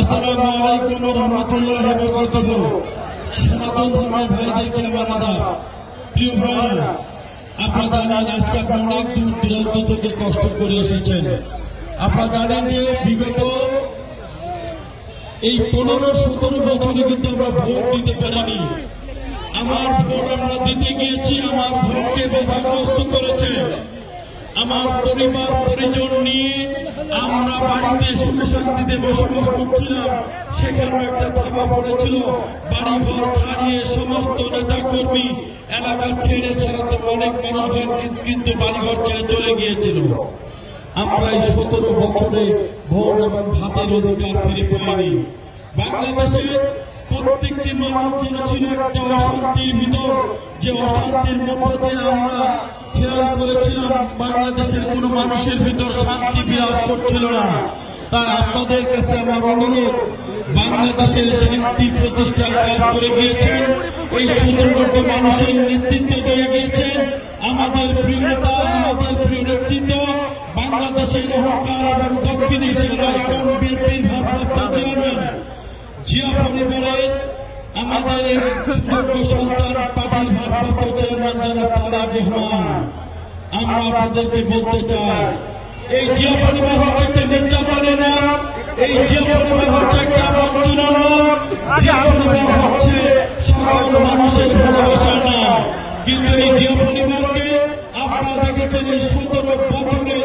আসসালামু আলাইকুম রহমতুল্লাহ বরকতুহ। সনাতন ধর্মের ভাইদেরকে আমার আদাব প্রিয় ভাইরা, আপনারা জানেন আজকে আপনি অনেক দূর দূরান্ত থেকে কষ্ট করে এসেছেন। আপনারা জানেন যে বিগত এই পনেরো সতেরো বছরে কিন্তু আমরা ভোট দিতে পারিনি। আমার ভোট আমরা দিতে গিয়েছি, আমার ভোটকে বাধাগ্রস্ত করেছে। আমার পরিবার, পরিজন নিয়ে আমরা বাড়িতে সুখ শান্তিতে বসবাস করছিলাম। সেখানেও একটা থাবা পড়েছিল। বাড়ি ঘর ছাড়িয়ে সমস্ত নেতা কর্মী এলাকা ছেড়ে ছাড়াতে অনেক মানুষজন কিন্তু- কিন্তু বাড়ি ঘর ছেড়ে চলে গিয়েছিল। আমরা এই সতেরো বছরে ভোট এবং ভাতের অধিকার ফিরে পাইনি। বাংলাদেশে প্রত্যেকটি মানুষ যেন ছিল একটা অশান্তির ভিতর। যে অশান্তির মধ্য আমরা খেয়াল করেছিলাম, বাংলাদেশের কোনো মানুষের ভিতর শান্তি বিরাজ করছিল না। তাই আপনাদের কাছে আমার অনুরোধ, বাংলাদেশের শান্তি প্রতিষ্ঠার কাজ করে গিয়েছেন, এই কোটি মানুষের নেতৃত্ব দিয়ে গিয়েছেন। আমাদের প্রিয় নেতা, আমাদের প্রিয় নেতৃত্ব, বাংলাদেশের অহংকার এবং দক্ষিণ এশিয়ার আইকন বিএনপির ভারপ্রাপ্ত চেয়ারম্যান। জিয়া পরিবারের আমাদের এই সুযোগ্য সন্তান ভারপ্রাপ্ত চেয়ারম্যান রহমান, আমরা আপনাদেরকে বলতে চাই, এই জিয়া পরিবার হচ্ছে একটা নির্যাতনের নাম, এই জিয়া পরিবার হচ্ছে একটা বঞ্চনার নাম, জিয়া পরিবার হচ্ছে সকল মানুষের ভালোবাসার নাম। কিন্তু এই জিয়া পরিবারকে আপনারা দেখেছেন এই সতেরো বছরে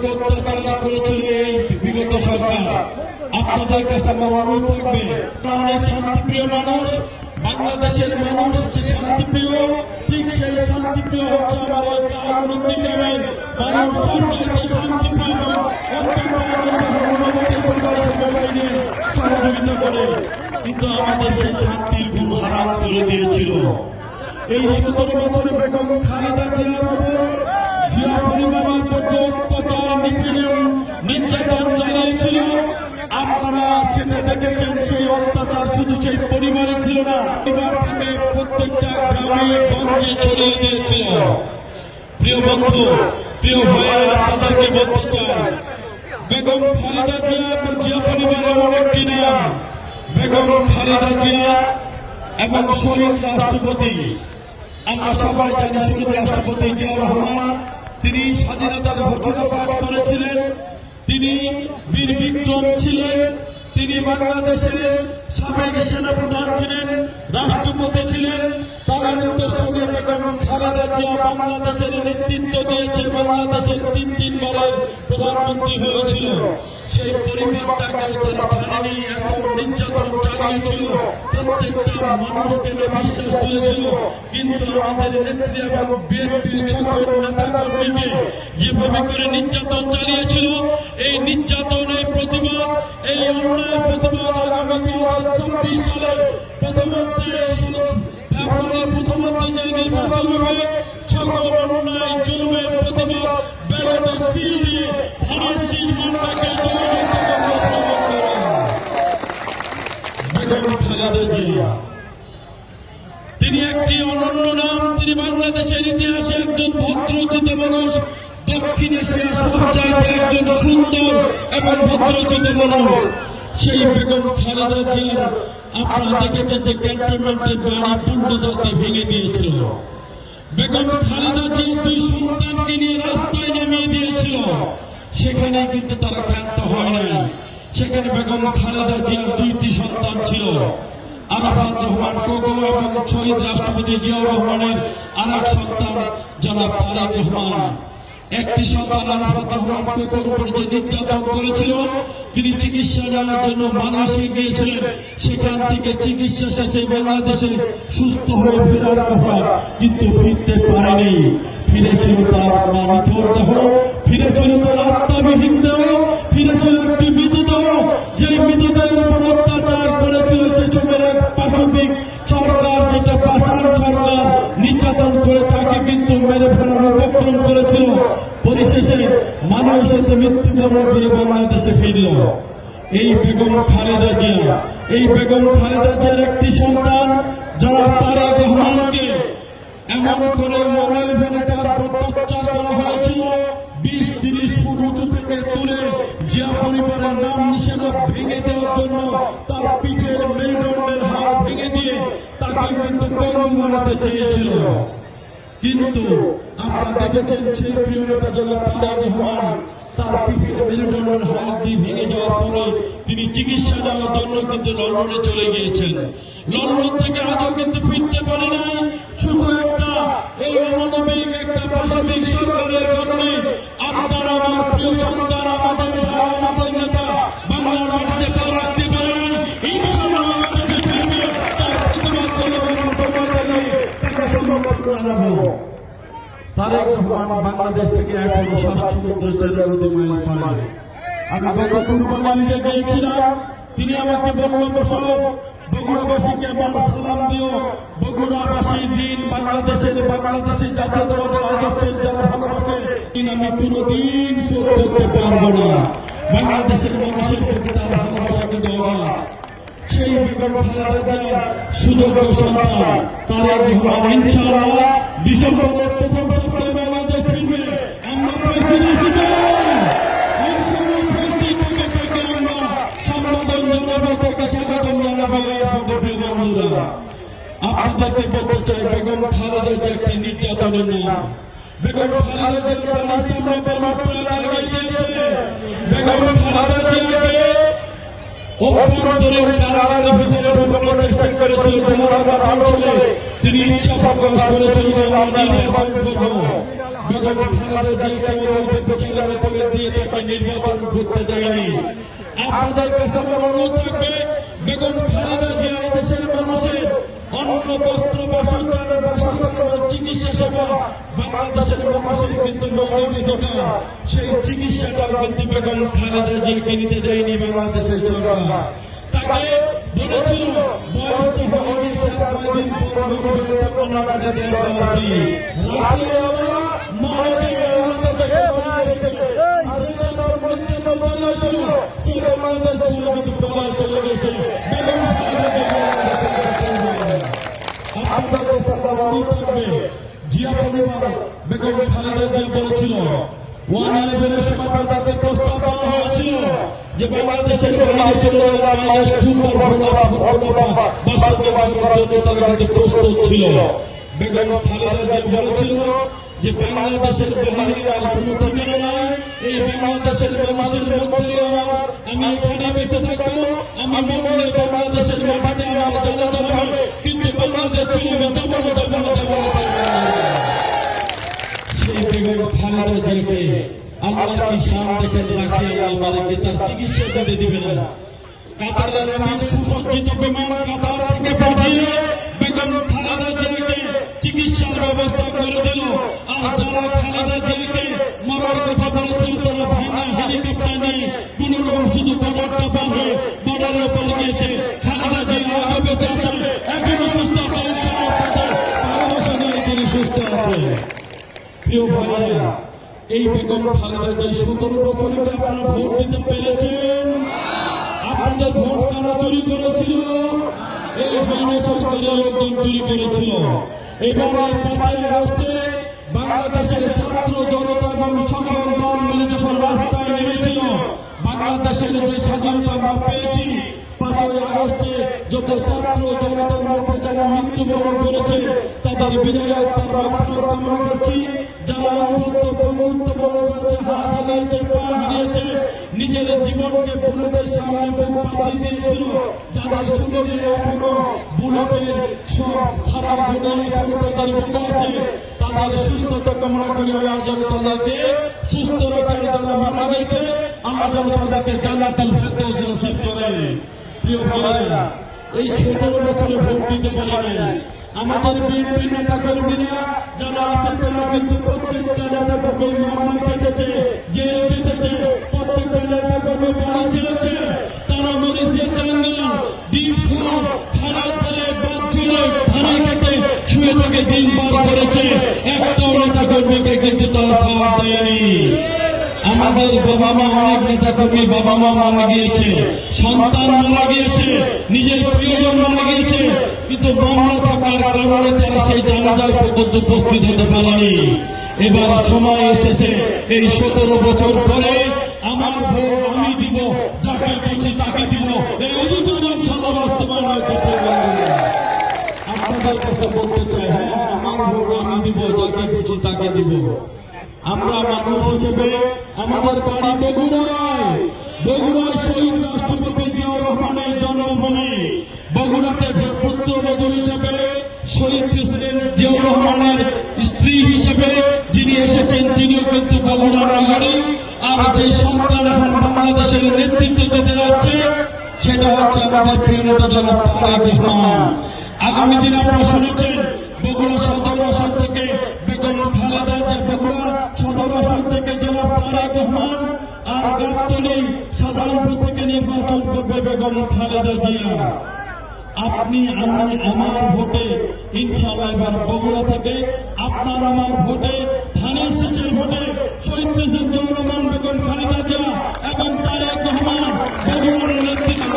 দিয়ে অত্যাচার করেছিল এই বিগত সরকার। আপনাদের কাছে আমার অনুরোধ থাকবে অনেক শান্তিপ্রিয় মানুষ, বাংলাদেশের মানুষ যে শান্তিপ্রিয়, ঠিক সেই শান্তিপ্রিয় হচ্ছে আমার এই গ্রামের মানুষ সহযোগিতা করে কিন্তু আমাদের সেই শান্তির ঘুম হারাম করে দিয়েছিল। এই সতেরো বছরে বেগম খালেদা জিয়ার নির্যাতন চালিয়েছিল। আপনারা সেটা দেখেছেন, সেই অত্যাচার শুধু সেই পরিবারে ছিল না, পরিবার থেকে প্রত্যেকটা গ্রামে, গঞ্জে ছড়িয়ে দিয়েছিল। প্রিয় বন্ধু, প্রিয় ভাইয়া আপনাদেরকে বলতে বেগম খালেদা জিয়া জিয়া পরিবার এমন একটি বেগম খালেদা জিয়া এবং শহীদ রাষ্ট্রপতি। আমরা সবাই জানি শহীদ রাষ্ট্রপতি জিয়া রহমান। তিনি স্বাধীনতার ঘোষণা পাঠ করেছিলেন, তিনি বীর বিক্রম ছিলেন, তিনি বাংলাদেশের সাবেক সেনাপ্রধান ছিলেন, রাষ্ট্রপতি ছিলেন, তার বাংলাদেশের নেতৃত্ব দিয়েছে, বাংলাদেশের তিন তিনবারের প্রধানমন্ত্রী হয়েছিল সেই পরিবারটাকে তারা ছাড়েনি এত নির্যাতন চালিয়েছিল, প্রত্যেকটা মানুষকে বিশ্বাস দিয়েছিল কিন্তু আমাদের নেত্রী এবং বিএনপির সকল নেতা কর্মীকে যেভাবে করে নির্যাতন চালিয়েছিল, এই নির্যাতন প্রতিবাদ, এই অন্যায় প্রতিবাদ আগামী দুই হাজার ছাব্বিশ সালে প্রথমার্ধে ফেব্রুয়ারি প্রথমার্ধে যে নির্বাচন হবে, সকল অন্যায়, জুলুমের প্রতিবাদ তিনি একটি অনন্য নাম, তিনি বাংলাদেশের ইতিহাসে একজন ভদ্রচিত মানুষ। দক্ষিণ এশিয়ার সব চাইতে একজন সুন্দর এবং ভদ্রচিত মানুষ। সেই বেগম খালেদা জিয়ার আপনারা দেখেছেন যে ক্যান্টনমেন্টের বাড়ি পূর্ণ জাতি ভেঙে দিয়েছিল। বেগম খালেদা যে দুই সন্তানকে নিয়ে রাস্তায় নামিয়ে দিয়েছিল। সেখানে কিন্তু তারা ক্ষান্ত হয় নাই। সেখানে বেগম খালেদা জিয়ার দুইটি সন্তান ছিল। আরাফাত রহমান কোকো এবং শহীদ রাষ্ট্রপতি জিয়াউর রহমানের আর সন্তান, জনাব তারেক রহমান। একটি সন্তান উপর যে নির্যাতন করেছিল, তিনি চিকিৎসা নেওয়ার জন্য মানুষে গিয়েছিলেন। সেখান থেকে চিকিৎসা শেষে বাংলাদেশে সুস্থ হয়ে ফেরার কথা কিন্তু ফিরতে পারেনি। ফিরেছিল তার মা দেহ, ফিরেছিল তার আত্মাবিহীন দেহ, ফিরেছিল একটি মৃতদেহ আন্দোলন করেছিল, পরিশেষে মানুষের এতে মৃত্যুবরণ করে বাংলাদেশে ফিরল। এই বেগম খালেদা জিয়া, এই বেগম খালেদা জিয়ার একটি সন্তান যারা তারেক রহমানকে এমন করে মনের ভেনে তার প্রত্যাচার করা হয়েছিল, বিশ তিরিশ ফুট উঁচু থেকে তুলে জিয়া পরিবারের নাম নিষেধক ভেঙে দেওয়ার জন্য তার পিঠের মেরুদণ্ডের হাত ভেঙে দিয়ে তাকে কিন্তু কর্ম মানাতে চেয়েছিল। কিন্তু আপনারা দেখেছেন সেই প্রিয় নেতা জনাব তারেক রহমান, তার পিঠের মেরুদণ্ডের হাড়টি ভেঙে যাওয়ার পরে তিনি চিকিৎসা দেওয়ার জন্য কিন্তু লন্ডনে চলে গিয়েছেন। লন্ডন থেকে আজও কিন্তু ফিরতে পারে নাই। শুধু একটা, এই অমানবিক একটা পাশবিক সরকারের কারণে তারেক রহমান বাংলাদেশ থেকে এখনও শ্বাস সমুদ্র তেরো নদী পারে আমি গত কুরবানিতে গিয়েছিলাম, তিনি আমাকে বলল, বসো, বগুড়াবাসীকে আমার সালাম দিও। বগুড়াবাসীর দিন বাংলাদেশের বাংলাদেশের জাতীয়তাবাদের আদর্শের যারা ভালোবাসে আমি কোনোদিন শোধ করতে পারব না। বাংলাদেশের মানুষের প্রতি তার ভালোবাসা কিন্তু অগাধ সেই বেগম খালেদা জিয়ার সুযোগ্য সন্তান তারেক রহমান ইনশাআল্লাহ ডিসেম্বরের প্রথম সপ্তাহে বাংলাদেশ ফিরবে আমরা প্রস্তুত আছি আপনাদেরকে বলতে চাই, বেগম খালেদা জিয়া একটি নির্যাতনের নাম, বেগম খালেদা জিয়ার বাড়ির সামনে বেগম খালেদা জিয়াকে অভ্যন্তরীণ কারাগারের ভিতরে ঢোকানোর চেষ্টা করেছিল দেহরাবার অঞ্চলে তিনি ইচ্ছা প্রকাশ করেছিলেন আমরা নির্বাচন করব। বেগম খালেদা জিয়াকে অবৈধ বিচারের ভেতরে দিয়ে তাকে নির্বাচন করতে দেয়নি। আপনাদের কাছে আমার অনুরোধ থাকবে বেগম খালেদা জিয়া দেশের মানুষের বস্ত্র এবং চিকিৎসা সেবা বাংলাদেশের মানুষের কিন্তু অধিকার সেই চিকিৎসাটাও কিন্তু বেগম খালেদা জিয়াকে নিতে দেয়নি বাংলাদেশের সরকার। তাকে বলেছিল বয়স তো হয়ে গেছে আর কয়দিন পর মরবে তখন আমাদের দেওয়া নবান্ন ছিল, বাংলাদেশ ছেড়ে কিন্তু পলায় চলে গেছে। আপনাদের অনুরোধ থাকবে জিয়া পরিবার বেগম খালেদা জিয়া বলেছিল ওয়ান ইলেভেনের সময় তাদের প্রস্তাব দেওয়া হয়েছিল যে বাংলাদেশের বাইরে চলে যাওয়া বাংলাদেশ খুব বাস্তবায়ন করার জন্য তারা কিন্তু প্রস্তুত ছিল বেগম খালেদা জিয়া বলেছিল যে বাংলাদেশের বাইরে আর কোনো ঠিকানা নাই এই বাংলাদেশের মানুষের মধ্যে আমার আমি এখানে বেঁচে থাকব, আমি বাংলাদেশের মাটিতে আমার জানাতে হবে। বাংলাদেশ ছিল যাব না যাব না যাব না সেই বেগম খালেদা জিয়াকে আল্লাহর কি শান দেখেন রাখে আল্লাহ আমাদেরকে তার চিকিৎসা দিতে দিবে না। কাতারের আমির সুসজ্জিত বিমান কাতার থেকে পাঠিয়ে বেগম খালেদা জিয়াকে চিকিৎসার ব্যবস্থা করে দিল। আর যারা খালেদা জিয়াকে মরার কথা বলেছিল, তারা ভাঙা হেলিকপ্টার নিয়ে কোন রকম শুধু বর্ডারটা পার হয়ে বর্ডারে পার গিয়েছে। এই বেগম খালেদা যে সতেরো বছরে আপনারা ভোট দিতে পেরেছেন? আপনাদের ভোট কারা চুরি করেছিল? এই হাইনা সরকারের লোকজন চুরি করেছিল। এবার পাঁচই আগস্টে বাংলাদেশের ছাত্র জনতা এবং সকল দল মিলে যখন রাস্তায় নেমেছিল, বাংলাদেশের যে স্বাধীনতা আমরা পেয়েছি পাঁচই আগস্টে যত ছাত্র জনতার মধ্যে যারা মৃত্যুবরণ করেছে, তাদের বিদায় তার কামনা করছি যারা অন্ধত্ব বন্ধুত্ব বরণ করেছে, হাত হারিয়েছে পা হারিয়েছে, নিজের জীবনকে বুলেটের সামনে পাতি দিয়েছিল। যাদের শরীরে এখনও বুলেটের সব ছাড়ার ঘটনা এখনও তাদের মধ্যে আছে, তাদের সুস্থতা কামনা করি আল্লাহ যেন তাদেরকে সুস্থ রাখার যারা মারা গেছে আল্লাহ যেন তাদেরকে জান্নাতুল ফেরদৌস নসিব করে। এই সতেরো বছরে ভোট দিতে পারি নাই। আমাদের বিএনপি নেতা কর্মীরা যারা আছে তারা কিন্তু প্রত্যেকটা নেতা কর্মী মামলা কেটেছে, জেল কেটেছে, প্রত্যেকটা নেতা কর্মী ছেড়েছে। তারা থেকে দিন পার করেছে। একটাও নেতা কর্মীকে কিন্তু তারা ছাড় আমাদের বাবা মা অনেক নেতা কর্মী বাবা মা মারা গিয়েছে, সন্তান মারা গিয়েছে, নিজের প্রিয়জন মারা গিয়েছে, কিন্তু মামলা থাকার কারণে তারা সেই জানাজায় পর্যন্ত উপস্থিত হতে পারেনি। এবার সময় এসেছে, এই সতেরো বছর পরে আমার ভোট আমি দিব, যাকে খুশি তাকে দিব। এই অধিকার ইনশাল্লাহ বাস্তবায়ন করতে আপনাদের কাছে বলতে চাই হ্যাঁ আমার ভোট আমি দিব, যাকে খুশি তাকে দিব। আমরা মানুষ হিসেবে আমাদের বাড়ি বগুড়ায়। বগুড়ায় শহীদ রাষ্ট্রপতি জিয়াউর রহমানের জন্মভূমি। বগুড়াতে পুত্রবধূ হিসেবে শহীদ প্রেসিডেন্ট জিয়াউর রহমানের স্ত্রী হিসেবে যিনি এসেছেন, তিনিও কিন্তু বগুড়ার নাগরিক। আর যে সন্তান এখন বাংলাদেশের নেতৃত্ব দিতে যাচ্ছে, সেটা হচ্ছে আমাদের প্রিয় নেতা জনাব তারেক রহমান। আগামী দিন আপনারা শুনেছেন আর নেই সাধারণপুর থেকে নির্বাচন করবে বেগম খালেদা জিয়া। আপনি আমি আমার ভোটে ইনশাল্লাহ এবার বগুড়া থেকে আপনার আমার ভোটে ধানের শেষের ভোটে শহীদ প্রেসিডেন্ট জিয়াউর রহমান, বেগম খালেদা জিয়া এবং তারেক রহমান বগুড়ার নেতৃত্ব।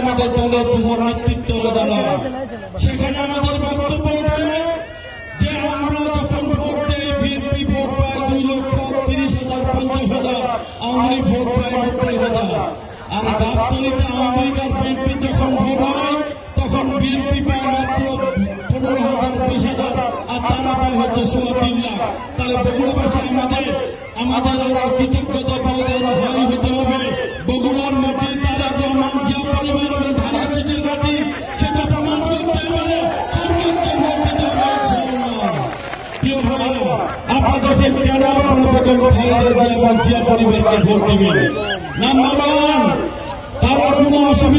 আমাদের দলের প্রধান নেতৃত্ব দাঁড়ায় সেখানে আমাদের বক্তব্য যে আমরা যখন ভোট বিএনপি ভোট দুই লক্ষ তিরিশ হাজার, পঞ্চাশ হাজার, আওয়ামী ভোট নব্বই হাজার। আর আওয়ামী লীগ আর বিএনপি যখন ভোট হয়, তখন বিএনপি পায় মাত্র পনেরো হাজার, বিশ হাজার, আর তারা পায় হচ্ছে সোয়া তিন লাখ। তাহলে বগুড়াবাসী আমাদের আমাদের আরও কৃতজ্ঞতা হাই হতে হবে। বগুড়ার মাটি জিয়া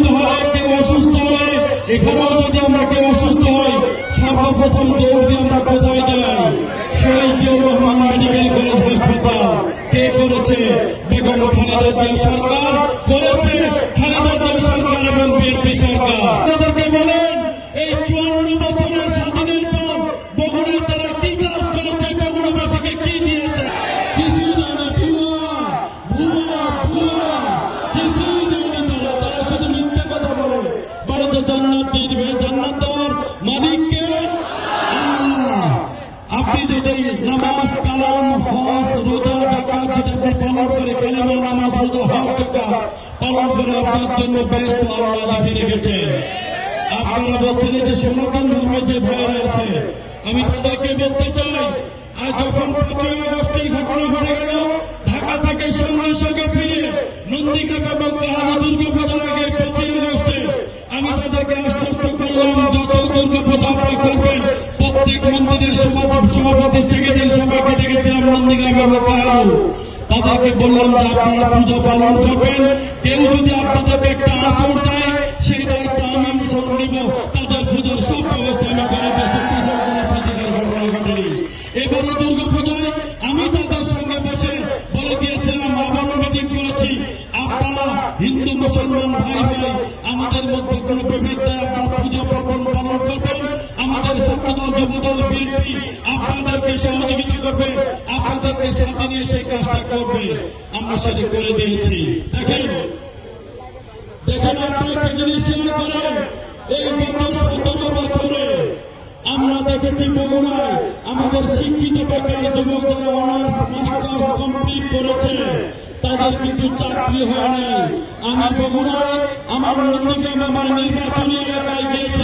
জিয়া কেউ অসুস্থ হলে, এখানেও যদি আমরা কেউ অসুস্থ হই, সর্বপ্রথম দৌড় দিয়ে আমরা কোথায় যাই? শহীদ হাসপাতাল। কে করেছে? বেগম খালেদা জিয়া সরকার করেছে। করে আপনার জন্য ব্যস্ত আল্লাহ লিখে রেখেছে আপনারা বলছেন যে সনাতন ধর্মের যে ভাইরা আছে, আমি তাদেরকে বলতে চাই, আর যখন পাঁচই আগস্টের ঘটনা ঘটে গেল, ঢাকা থেকে সঙ্গে সঙ্গে ফিরে নন্দীগ্রাম এবং কাহানি দুর্গা পূজার আগে পাঁচই আগস্টে আমি তাদেরকে আশ্বস্ত করলাম, যত দুর্গা পূজা আপনারা করবেন, প্রত্যেক মন্দিরের সভাপতি সেক্রেটারি সবাইকে ডেকেছিলাম নন্দীগ্রাম এবং তাদেরকে বললাম যে আপনারা পুজো পালন করবেন। কেউ যদি আপনাদেরকে একটা আচর দেয়, সেই দায়িত্ব আমি নিব। তাদের পুজোর সব ব্যবস্থা আমি করে দিয়েছি। পুজোর কোনো প্রতিকার ঘটনা ঘটেনি। এবারে দুর্গা পূজায় আমি তাদের সঙ্গে বসে বলে দিয়েছিলাম, আবারও মিটিং করেছি। হিন্দু, মুসলমান ভাই ভাই আমাদের মধ্যে কোনো বিভেদ আপনারা পুজো পার্বণ পালন করবেন। আমাদের ছাত্রদল যুবদল বিএনপি, আপনাদেরকে সহযোগিতা করবে, আপনাদেরকে সাথে নিয়ে সেই কাজটা করবে। আমরা সেটা করে দিয়েছি। দেখেন দেখেন একটা জিনিস করেন, এই গত সতেরো বছরে আমরা দেখেছি বগুড়ায় আমাদের শিক্ষিত বেকার যুবক যারা অনার্স, মাস্টার্স কমপ্লিট করেছে, তাদের কিন্তু চাকরি হয় নাই। আমি বগুড়ায় আমার নন্দীগ্রাম আমার নির্বাচনী এলাকায় গিয়েছিলাম।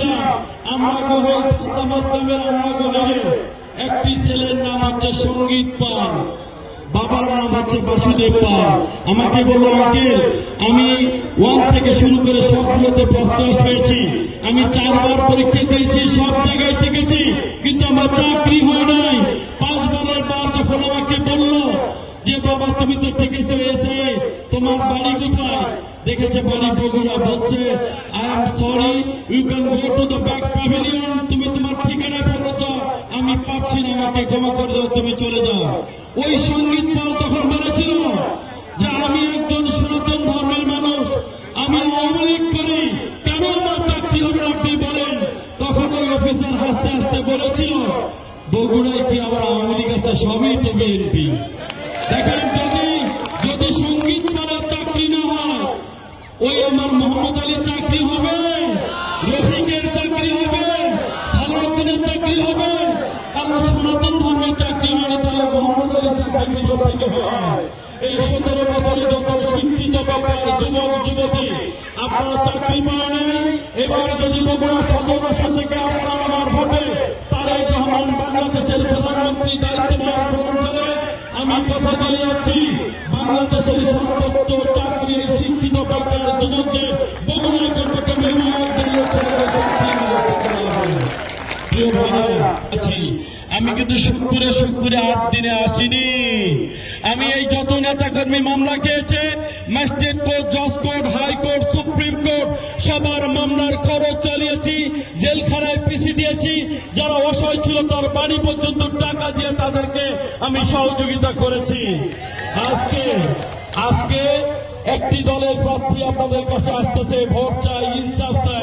আমরা গোহাই ফাতামাস গ্রামের আমরা গোহাইয়ে একটি ছেলের নাম হচ্ছে সংগীত পাল। বাবার নাম হচ্ছে বাসুদেব পাল। আমাকে বলল, আঙ্কেল, আমি ওয়ান থেকে শুরু করে সবগুলোতে ফার্স্ট ক্লাস পেয়েছি। আমি চারবার পরীক্ষা দিয়েছি, সব জায়গায় থেকেছি কিন্তু আমার চাকরি হয় নাই। পাঁচবারের বার যখন আমাকে বলল যে বাবা, তুমি তো ঠেকেছো এসে। তোমার বাড়ি কোথায়? দেখেছে বাড়ি বগুড়া বলছে I am sorry you can go to the back pavilion তুমি তোমার ঠিকানা ফেরত যাও আমি পাচ্ছি না, আমাকে ক্ষমা করে দাও, তুমি চলে যাও। ওই সংগীত পাল তখন বলেছিল যে, আমি একজন সনাতন ধর্মের মানুষ, আমি লীগ করি। কেন আমার চাকরি হবে আপনি বলেন? তখন ওই অফিসার হাসতে হাসতে বলেছিল, বগুড়ায় কি আবার আওয়ামী লীগ আছে? সবই তো বিএনপি। দেখেন যদি যদি সংগীত পাড়ার চাকরি না হয়, ওই আমার মোহাম্মদ আলী চাকরি হবে, রফিকের চাকরি হবে, সালাউদ্দিনের চাকরি হবে, কারণ সনাতন ধর্মের চাকরি হয়নি, তাহলে মোহাম্মদ আলী চাকরি থেকে হয়? এই সতেরো বছরে যত শিক্ষিত বেকার যুবক, যুবতী, আপনারা চাকরি পায় নাই, এবার যদি বগুড়া সদর আসন থেকে আপনার আমার ভোটে তারেক রহমান বাংলাদেশের প্রধানমন্ত্রী দায়িত্বভার গ্রহণ করে আমি কথা দিয়ে আছি বাংলাদেশের সর্বোচ্চ চাকরির শিক্ষিত বেকার যুবকদের বগুড়া চট্টগ্রামে প্রিয় আছি আমি কিন্তু শুক্রে শুক্রে আট দিনে আসিনি। আমি এই যত নেতা কর্মী মামলা খেয়েছে, ম্যাজিস্ট্রেট কোর্ট, জজ court high court supreme court, সবার মামলার খরচ চালিয়েছি, জেলখানায় পিছিয়ে দিয়েছি। যারা অসহায় ছিল তার বাড়ি পর্যন্ত টাকা দিয়ে তাদেরকে আমি সহযোগিতা করেছি। আজকে আজকে একটি দলের প্রার্থী আপনাদের কাছে আসতেছে, ভোট চাই, ইনসাফ চাই।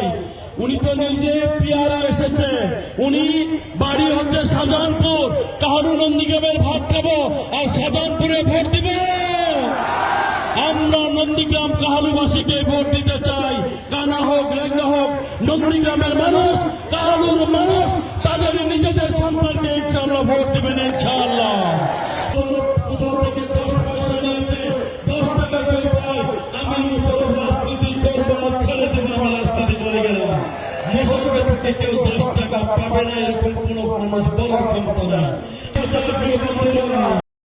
উনি তো নিজে পিয়ারা এসেছে। উনি বাড়ি হচ্ছে শাহজাহানপুর। কাহারু নন্দীগ্রামের ভাত খাব আর শাহজাহানপুরে ভোট দিবে। আমরা নন্দীগ্রাম কাহালুবাসীকে ভোট দিতে চাই। কানা হোক লেঙ্গা হোক, নন্দীগ্রামের মানুষ দশ টাকা পাবে না